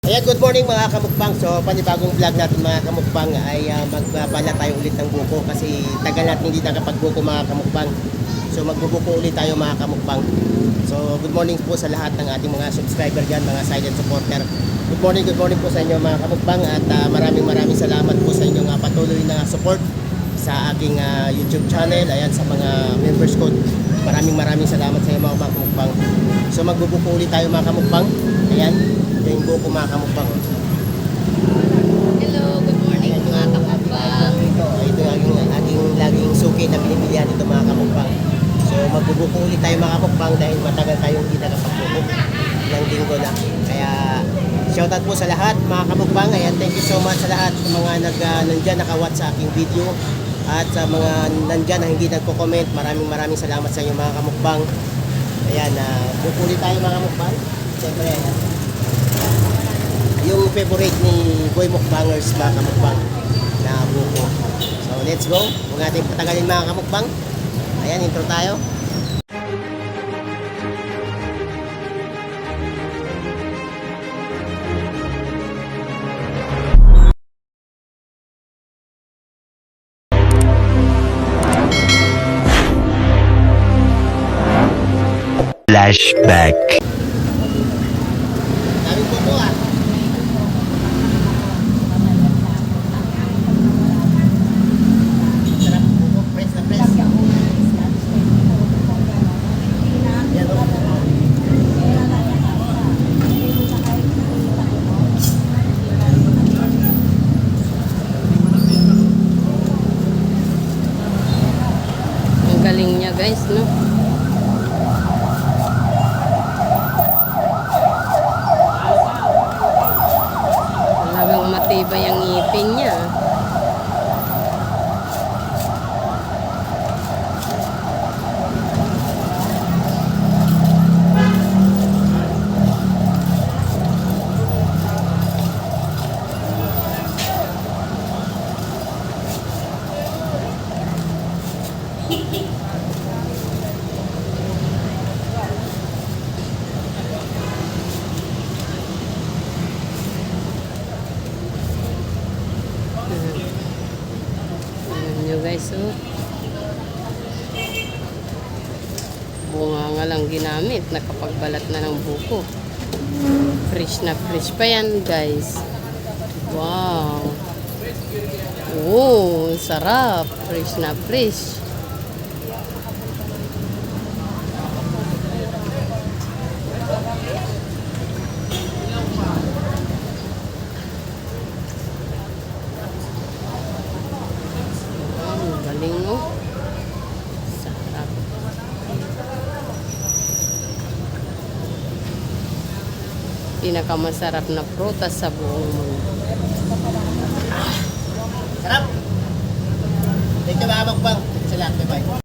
Ayan, good morning mga kamukbang. So, panibagong vlog natin mga kamukbang ay uh, magbabala tayo ulit ng buko kasi tagal natin hindi nakapagbuko mga kamukbang. So, magbubuko ulit tayo mga kamukbang. So, good morning po sa lahat ng ating mga subscriber dyan, mga silent supporter. Good morning, good morning po sa inyo mga kamukbang at ah, maraming maraming salamat po sa inyong ah, patuloy na support sa aking ah, YouTube channel. Ayan, sa mga members ko. Maraming maraming salamat sa inyo mga kamukbang. So, magbubuko ulit tayo mga kamukbang. Ayan, ito yung buko mga kamukbang. Hello, good morning mga kapapang. Ito, ito yung aking, aking laging suki na binibilihan dito mga kamukbang. So magbubuko ulit tayo mga kamukbang dahil matagal tayong hindi nakapagbuko ng linggo na. Kaya shoutout po sa lahat mga kamukbang. Ayan, thank you so much sa lahat sa mga nag, uh, nandyan nakawat sa aking video at sa mga nandyan na hindi nagko-comment. Maraming maraming salamat sa inyo mga kamukbang. Ayan, uh, buko ulit tayo mga kamukbang. Siyempre, ayan yung favorite ni Boy Mukbangers mga kamukbang na buko. So let's go. Huwag natin patagalin mga kamukbang. Ayan, intro tayo. Ang galing niya guys, no? Matibay ang ngipin niya. Ayan nyo guys, oh. Bunga nga lang ginamit. Nakapagbalat na ng buko. Fresh na fresh pa yan guys. Wow. Oh, sarap. Fresh na fresh. pinakamasarap na prutas sa buong mundo.